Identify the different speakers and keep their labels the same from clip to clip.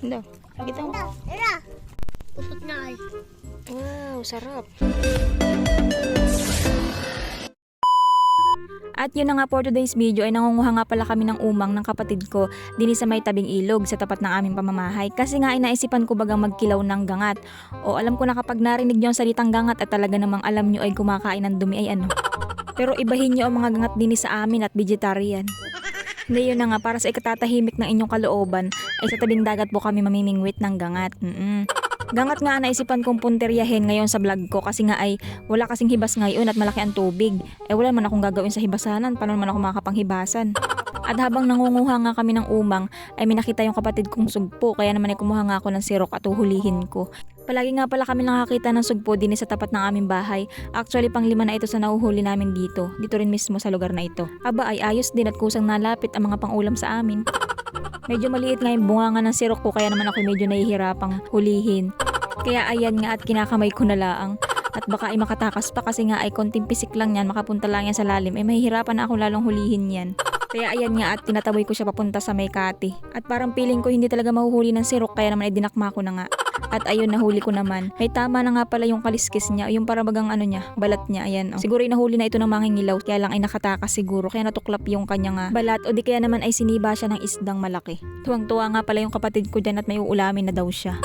Speaker 1: Hindi. Kita mo.
Speaker 2: Tara. Pusot na ay.
Speaker 1: Wow, sarap. At yun na nga for today's video ay nangunguha nga pala kami ng umang ng kapatid ko din sa may tabing ilog sa tapat ng aming pamamahay. Kasi nga inaisipan ko bagang magkilaw ng gangat. O alam ko na kapag narinig nyo ang salitang gangat at talaga namang alam nyo ay kumakain ng dumi ay ano. Pero ibahin nyo ang mga gangat din sa amin at vegetarian. Yun na nga, para sa ikatatahimik ng inyong kalooban, ay sa tabing dagat po kami mamimingwit ng gangat. Mm-mm. Gangat nga naisipan kong punteryahin ngayon sa vlog ko kasi nga ay wala kasing hibas ngayon at malaki ang tubig. Eh wala naman akong gagawin sa hibasanan, paano naman ako makakapanghibasan? At habang nangunguha nga kami ng umang, ay may nakita yung kapatid kong sugpo kaya naman ay kumuha nga ako ng sirok at uhulihin ko. Palagi nga pala kami nakakita ng sugpo din sa tapat ng aming bahay. Actually, pang lima na ito sa nahuhuli namin dito. Dito rin mismo sa lugar na ito. Aba ay ayos din at kusang nalapit ang mga pangulam sa amin. Medyo maliit nga yung bunga nga ng sirok ko kaya naman ako medyo nahihirapang hulihin. Kaya ayan nga at kinakamay ko na laang. At baka ay makatakas pa kasi nga ay konting pisik lang yan, makapunta lang yan sa lalim, ay mahihirapan na ako lalong hulihin yan. Kaya ayan nga at tinataboy ko siya papunta sa may kati. At parang piling ko hindi talaga mahuhuli ng sirok kaya naman ay dinakma ko na nga. At ayun nahuli ko naman. May tama na nga pala yung kaliskis niya, yung para bagang ano niya, balat niya, ayan. Oh. Siguro ay nahuli na ito ng mangingilaw, kaya lang ay nakatakas siguro, kaya natuklap yung kanyang ah, balat o di kaya naman ay siniba siya ng isdang malaki. Tuwang-tuwa nga pala yung kapatid ko dyan at may uulamin na daw siya.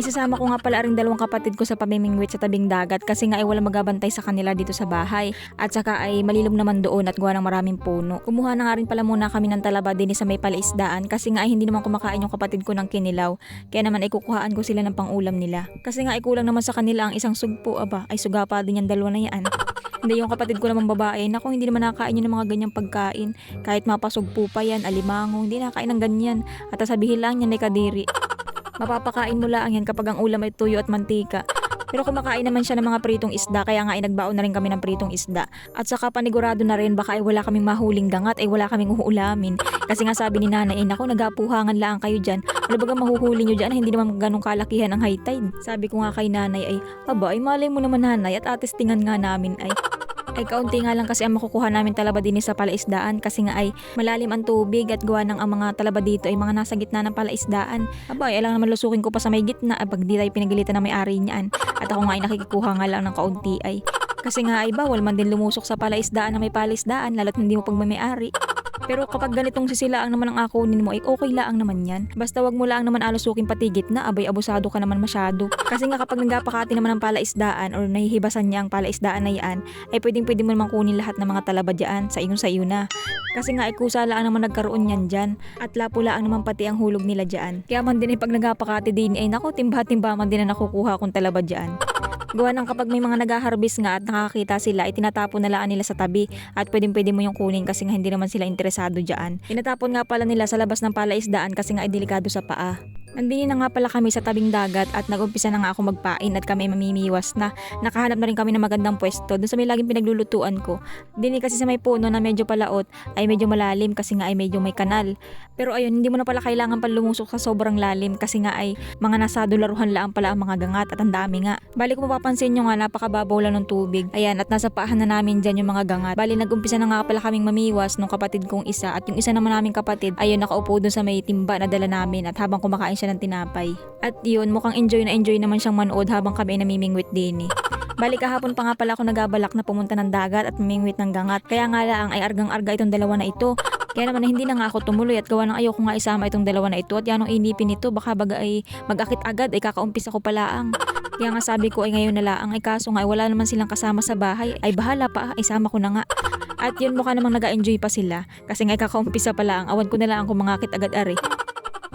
Speaker 1: Isasama ko nga pala ring dalawang kapatid ko sa pamimingwit sa tabing dagat kasi nga ay wala magabantay sa kanila dito sa bahay. At saka ay malilom naman doon at gawa ng maraming puno. Kumuha na nga rin pala muna kami ng talaba din sa may palaisdaan kasi nga ay hindi naman kumakain yung kapatid ko ng kinilaw. Kaya naman ay kukuhaan ko sila ng pangulam nila. Kasi nga ay kulang naman sa kanila ang isang sugpo aba ay suga pa din yung dalawa na yan. Hindi yung kapatid ko naman babae, naku hindi naman nakakain yun ng mga ganyang pagkain. Kahit mapasugpo pa yan, alimango, hindi nakakain ng ganyan. At sabihin lang yan ay kadiri. Mapapakain mo lang yan kapag ang ulam ay tuyo at mantika. Pero kumakain naman siya ng mga pritong isda kaya nga ay nagbaon na rin kami ng pritong isda. At saka panigurado na rin baka ay wala kaming mahuling gangat ay wala kaming uulamin. Kasi nga sabi ni nanay ay naku nagapuhangan lang kayo dyan. Ano baga mahuhuli nyo dyan hindi naman ganong kalakihan ang high tide. Sabi ko nga kay nanay ay aba ay malay mo naman nanay at atestingan nga namin ay ay kaunti nga lang kasi ang makukuha namin talaba din sa palaisdaan kasi nga ay malalim ang tubig at gawa ng ang mga talaba dito ay mga nasa gitna ng palaisdaan. Aba, ay alang naman lusukin ko pa sa may gitna pag di tayo pinagalitan ng may-ari niyan. At ako nga ay nakikikuha nga lang ng kaunti ay. Kasi nga ay bawal man din lumusok sa palaisdaan na may palaisdaan lalo't hindi mo pag may-ari. Pero kapag ganitong sisilaang naman ang akunin mo ay okay laang naman yan. Basta wag mo lang naman alusukin pati gitna, abay abusado ka naman masyado. Kasi nga kapag nagapakati naman ng palaisdaan or nahihibasan niya ang palaisdaan na yan, ay pwedeng pwede mo naman kunin lahat ng mga talaba dyan sa iyong sa iyo na. Kasi nga ay kusa lang naman nagkaroon yan dyan at lapo-laang naman pati ang hulog nila dyan. Kaya man din ay pag nagapakati din ay nako timba-timba man din na nakukuha kong talaba dyan. Gawa ng kapag may mga nag-harvest nga at nakakita sila, ay tinatapon na lang nila sa tabi at pwedeng pwede mo yung kunin kasi nga hindi naman sila interesado dyan. Tinatapon nga pala nila sa labas ng palaisdaan kasi nga ay delikado sa paa. Nandini na nga pala kami sa tabing dagat at nag-umpisa na nga ako magpain at kami mamimiwas na. Nakahanap na rin kami ng magandang pwesto doon sa may laging pinaglulutuan ko. Dini kasi sa may puno na medyo palaot ay medyo malalim kasi nga ay medyo may kanal. Pero ayun, hindi mo na pala kailangan pa lumusok sa sobrang lalim kasi nga ay mga nasa dolaruhan lang pala ang mga gangat at ang dami nga. Bali kung mapapansin nyo nga napakababaw lang ng tubig. Ayan at nasa paahan na namin dyan yung mga gangat. Bali nag-umpisa na nga pala kaming mamiwas nung kapatid kong isa at yung isa naman naming kapatid ayun nakaupo doon sa may timba na dala namin at habang kumakain siya ng tinapay. At yun mukhang enjoy na enjoy naman siyang manood habang kami namimingwit din eh. Bali kahapon pa nga pala ako nagabalak na pumunta ng dagat at mamingwit ng gangat. Kaya nga lang ay argang-arga itong dalawa na ito. Kaya naman hindi na nga ako tumuloy at gawa ng ayoko nga isama itong dalawa na ito at yanong inipin nito baka baga ay mag-akit agad ay kakaumpis ako palaang. Kaya nga sabi ko ay ngayon na laang ay kaso nga ay wala naman silang kasama sa bahay ay bahala pa ay sama ko na nga. At yun mukha namang nag-enjoy pa sila kasi nga kakaumpisa pa lang awan ko na lang kung mangakit agad ari.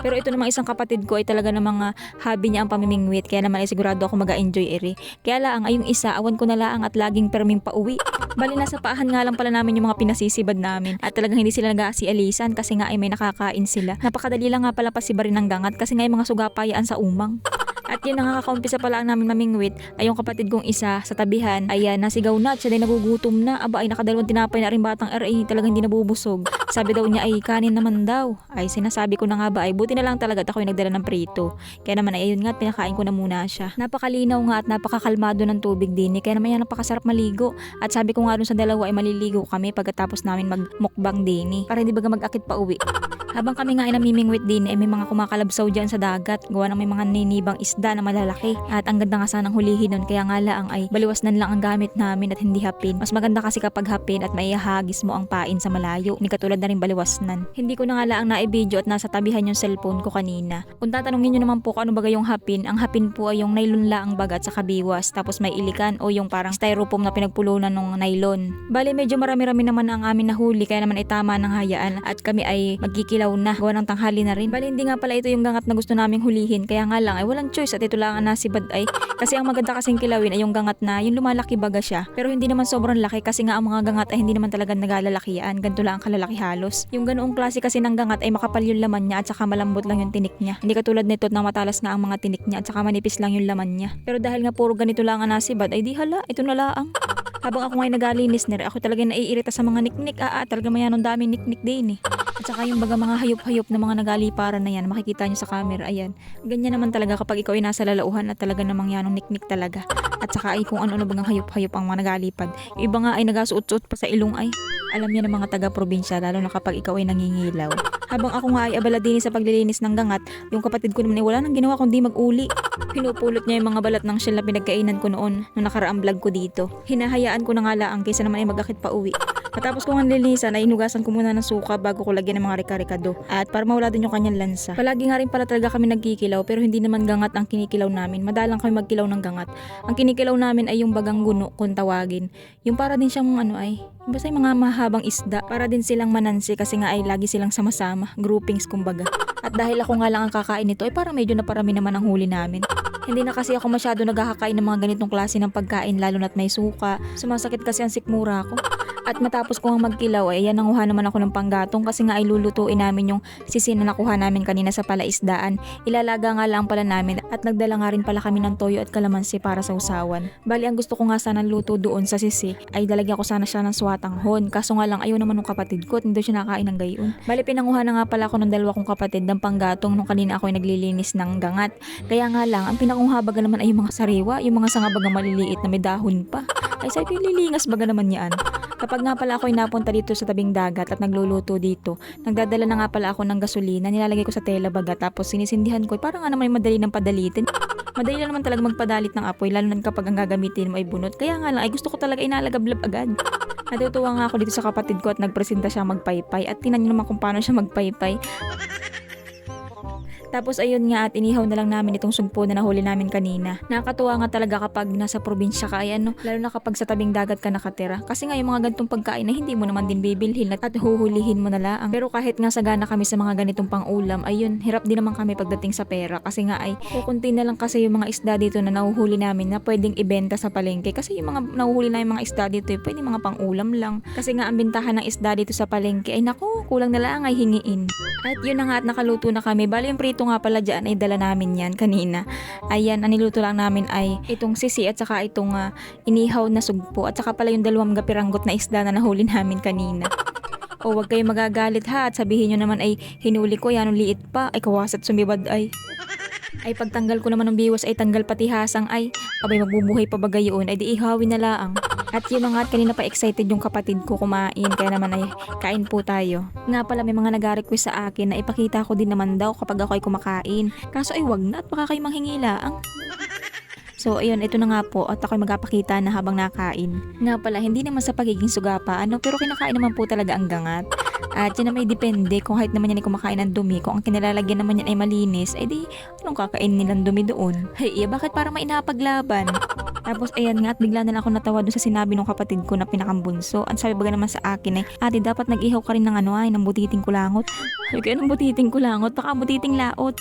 Speaker 1: Pero ito namang isang kapatid ko ay talaga namang ah, hobby niya ang pamimingwit kaya naman ay sigurado ako mag-enjoy eri. Kaya lang ay yung isa awan ko na lang at laging perming pauwi. Bali nasa paahan nga lang pala namin yung mga pinasisibad namin at talagang hindi sila nag-aasialisan kasi nga ay may nakakain sila. Napakadali lang nga pala pasibarin ng gangat kasi nga ay mga sugapayaan sa umang. At yun nakakaumpisa pala ang namin mamingwit ay yung kapatid kong isa sa tabihan. Ayan, nasigaw na at siya din nagugutom na. Aba ay nakadalawang tinapay na rin batang RA talagang hindi nabubusog. Sabi daw niya ay kanin naman daw. Ay sinasabi ko na nga ba ay buti na lang talaga at ako yung nagdala ng prito. Kaya naman ay ayun nga at pinakain ko na muna siya. Napakalinaw nga at napakakalmado ng tubig din. Kaya naman yan napakasarap maligo. At sabi ko nga dun sa dalawa ay maliligo kami pagkatapos namin magmukbang din. Para hindi baga mag-akit pa uwi. Habang kami nga ay namimingwit din, eh may mga kumakalabsaw dyan sa dagat. Gawa ng may mga ninibang isda na malalaki. At ang ganda nga sanang hulihin nun, kaya nga lang ay baliwasnan lang ang gamit namin at hindi hapin. Mas maganda kasi kapag hapin at maihahagis mo ang pain sa malayo. Hindi katulad na rin baliwasnan. Hindi ko na nga lang na-video at nasa tabihan yung cellphone ko kanina. Kung tatanungin nyo naman po kung ano baga yung hapin, ang hapin po ay yung nylon la ang bagat sa kabiwas. Tapos may ilikan o yung parang styrofoam na pinagpulunan ng nylon. Bali medyo marami-rami naman ang amin nahuli kaya naman ay tama ng hayaan at kami ay magkikilaw na gawa ng tanghali na rin. Bali hindi nga pala ito yung gangat na gusto naming hulihin kaya nga lang ay walang choice at ito lang ang nasibad ay kasi ang maganda kasing kilawin ay yung gangat na yung lumalaki baga siya pero hindi naman sobrang laki kasi nga ang mga gangat ay hindi naman talaga nagalalakian ganito lang ang kalalaki halos. Yung ganoong klase kasi ng gangat ay makapal yung laman niya at saka malambot lang yung tinik niya. Hindi katulad nito na matalas nga ang mga tinik niya at saka manipis lang yung laman niya. Pero dahil nga puro ganito lang ang nasibad ay di hala ito na laang. Habang ako ngayon nagalinis na rin, ako talaga naiirita sa mga niknik. Ah, ah talaga mayanong dami niknik din eh. At saka yung baga mga hayop-hayop na mga nagaliparan na yan, makikita nyo sa camera, ayan. Ganyan naman talaga kapag ikaw ay nasa lalauhan at talaga namang yanong niknik talaga. At saka ay kung ano-ano bagang hayop-hayop ang mga nagalipad. Iba nga ay nagasuot-suot pa sa ilong ay. Alam niya ng mga taga-probinsya, lalo na kapag ikaw ay nangingilaw. Habang ako nga ay abala din sa paglilinis ng gangat, yung kapatid ko naman ay wala nang ginawa kundi mag-uli. Pinupulot niya yung mga balat ng shell na pinagkainan ko noon nung nakaraang vlog ko dito. Hinahayaan ko na nga laang kaysa naman ay mag-akit pa uwi. Matapos kong nilinisan ay inugasan ko muna ng suka bago ko lagyan ng mga rika-rikado. At para mawala din yung kanyang lansa. Palagi nga rin pala talaga kami nagkikilaw pero hindi naman gangat ang kinikilaw namin. Madalang kami magkilaw ng gangat. Ang kinikilaw namin ay yung bagang guno kung tawagin. Yung para din siyang ano ay, basta yung mga mahabang isda. Para din silang manansi kasi nga ay lagi silang sama-sama. Groupings kumbaga. At dahil ako nga lang ang kakain nito ay parang medyo naparami naman ang huli namin. Hindi na kasi ako masyado nagkakain ng mga ganitong klase ng pagkain lalo na't may suka. Sumasakit kasi ang sikmura ko. At matapos ko nga magkilaw ay yan nanguha naman ako ng panggatong kasi nga ay lulutuin namin yung sisi na nakuha namin kanina sa palaisdaan. Ilalaga nga lang pala namin at nagdala nga rin pala kami ng toyo at kalamansi para sa usawan. Bali ang gusto ko nga sana luto doon sa sisi ay dalagyan ko sana siya ng swatanghon. Kaso nga lang ayaw naman ng kapatid ko at hindi siya nakain ng gayon. Bali pinanguha na nga pala ako ng dalawa kong kapatid ng panggatong nung kanina ako ay naglilinis ng gangat. Kaya nga lang, ang pinakungha baga naman ay yung mga sariwa, yung mga sanga baga maliliit na may dahon pa. Ay sabi ko, lilingas baga naman yan. Kapag nga pala ako ay napunta dito sa tabing dagat at nagluluto dito, nagdadala na nga pala ako ng gasolina, nilalagay ko sa tela baga tapos sinisindihan ko, parang nga naman madali ng padalitin. Madali lang naman talaga magpadalit ng apoy, lalo na kapag ang gagamitin mo ay bunot. Kaya nga lang, ay gusto ko talaga inalagablab agad. Natutuwa nga ako dito sa kapatid ko at nagpresenta siya magpaypay at tinan niyo naman kung paano siya magpaypay. Tapos ayun nga at inihaw na lang namin itong sugpo na nahuli namin kanina. Nakakatuwa nga talaga kapag nasa probinsya ka ay ano, lalo na kapag sa tabing dagat ka nakatira. Kasi nga yung mga ganitong pagkain na hindi mo naman din bibilhin at, at huhulihin mo na lang. Pero kahit nga sagana kami sa mga ganitong pang-ulam, ayun, hirap din naman kami pagdating sa pera. Kasi nga ay kukunti na lang kasi yung mga isda dito na nahuhuli namin na pwedeng ibenta sa palengke. Kasi yung mga nahuhuli na yung mga isda dito, eh, pwede mga pang-ulam lang. Kasi nga ang bintahan ng isda dito sa palengke ay naku, kulang na lang ay hingiin. At yun na nga at nakaluto na kami. Bali yung prito nga pala dyan ay dala namin yan kanina. Ayan, ang niluto lang namin ay itong sisi at saka itong ah, inihaw na sugpo. At saka pala yung dalawang gapiranggot na isda na nahuli namin kanina. O wag kayo magagalit ha at sabihin nyo naman ay hinuli ko yan liit pa ay kawasat sumibad ay. Ay pagtanggal ko naman ng biwas ay tanggal pati hasang ay abay magbubuhay pa ba gayon ay di ihawin na laang. At yun nga at kanina pa excited yung kapatid ko kumain kaya naman ay kain po tayo. Nga pala may mga nag-request sa akin na ipakita ko din naman daw kapag ako ay kumakain. Kaso ay wag na at baka kayo manghingilaang. So ayun, ito na nga po at ako'y magpapakita na habang nakain. Nga pala, hindi naman sa pagiging sugapa, ano, pero kinakain naman po talaga ang gangat. At yan na may depende kung kahit naman yan ay kumakain ng dumi, kung ang kinilalagyan naman yan ay malinis, eh di, anong kakain nilang dumi doon? Hey, iya, bakit para mainapaglaban? Tapos ayan nga at bigla na ako natawa doon sa sinabi ng kapatid ko na pinakambunso. Ang sabi baga naman sa akin ay, ate dapat nag-ihaw ka rin ng ano ay, ng butiting kulangot. Ay, kaya ng butiting kulangot, baka butiting laot.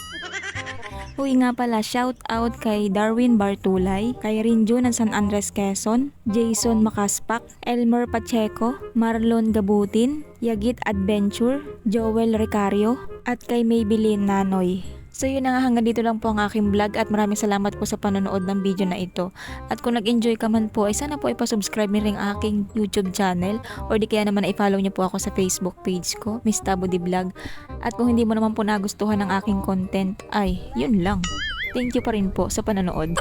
Speaker 1: Uy nga pala, shout out kay Darwin Bartulay, kay Rinjo ng San Andres Quezon, Jason Makaspak, Elmer Pacheco, Marlon Gabutin, Yagit Adventure, Joel Ricario, at kay Maybelline Nanoy. So yun na nga hanggang dito lang po ang aking vlog at maraming salamat po sa panonood ng video na ito. At kung nag-enjoy ka man po ay sana po ipasubscribe niyo rin aking YouTube channel or di kaya naman ay follow niyo po ako sa Facebook page ko, Miss Tabo Di Vlog. At kung hindi mo naman po nagustuhan ang aking content ay yun lang. Thank you pa rin po sa panonood.